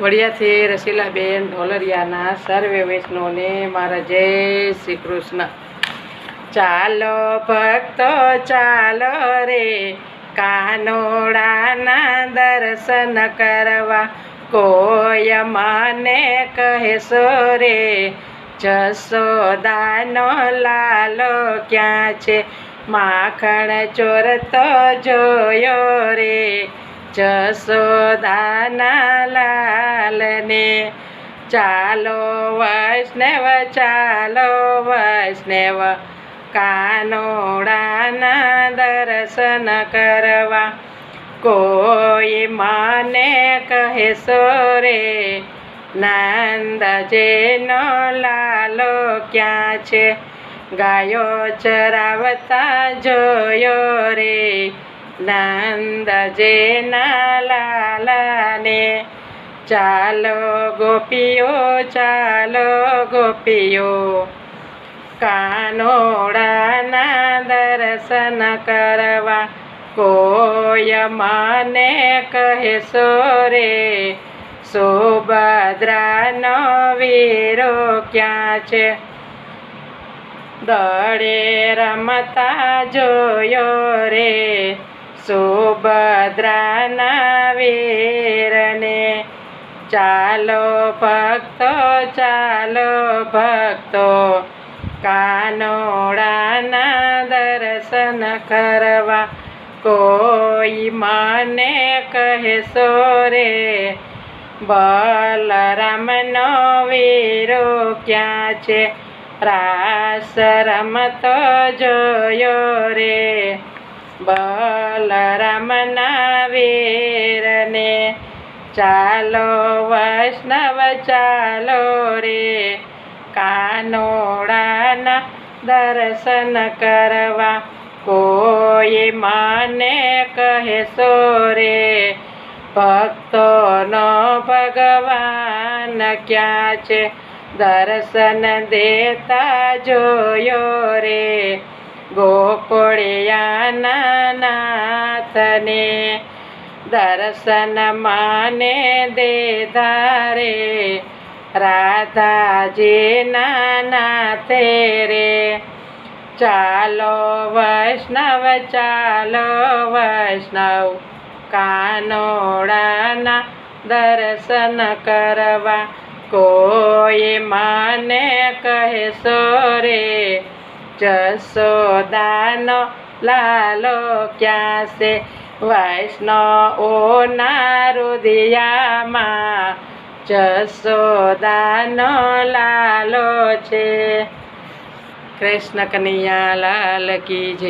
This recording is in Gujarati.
વડિયાથી રસીલાબેન ઢોલરિયાના સર્વે વૈષ્ણવને મારા જય શ્રી કૃષ્ણ. ચાલો ભક્તો, ચાલો રે, કાનોડાના દર્શન કરવા. કોય મને કહેશો રે જસોદાનો લાલો ક્યાં છે? માખણ ચોર તો જોયો રે જસોદાના લાલને ચાલો વૈષ્ણવ ચાલો વૈષ્ણવ. કાનોડાના દર્શન કરવા કોઈ મને કહેશો રે, નંદજેનો લાલો ક્યાં છે? ગાયો ચરાવતા જોયો રે, નંદજેના લાલાને ચાલો ગોપીઓ ચાલો ગોપીઓ. કાનોડાના દર્શન કરવા કોય મને કહેશો રે? સુભદ્રાનો વીરો ક્યાં છે? દળે રમતા જોયો રે. સુભદ્રાના વીરને ચાલો ભક્તો ચાલો ભક્તો, કાનોડાના દર્શન કરવા. કોઈ મને કહેશો રે, બલરામનો વીરો ક્યાં છે? રાસ રમતો જોયો રે, બલરામના વીરને ચાલો વૈષ્ણવ, ચાલો રે કાનોડાના દર્શન કરવા. કોઈ મને કહેશો રે, ભક્તોનો ભગવાન ક્યાં છે? દર્શન દેતા જોયો રે ગોકળિયાના નાથને. દર્શન માને દે ધારે, રાધાજીના નાથે રે. ચાલો વૈષ્ણવ ચાલો વૈષ્ણવ, કાનોડાના દર્શન કરવા કોઈ મને કહેશો રે? જસોદાનો લાલો ક્યાં છે? વૈષ્ણવોના રુદિયામાં જસોદાનો લાલો છે. કૃષ્ણ કનૈયા લાલ કી જય.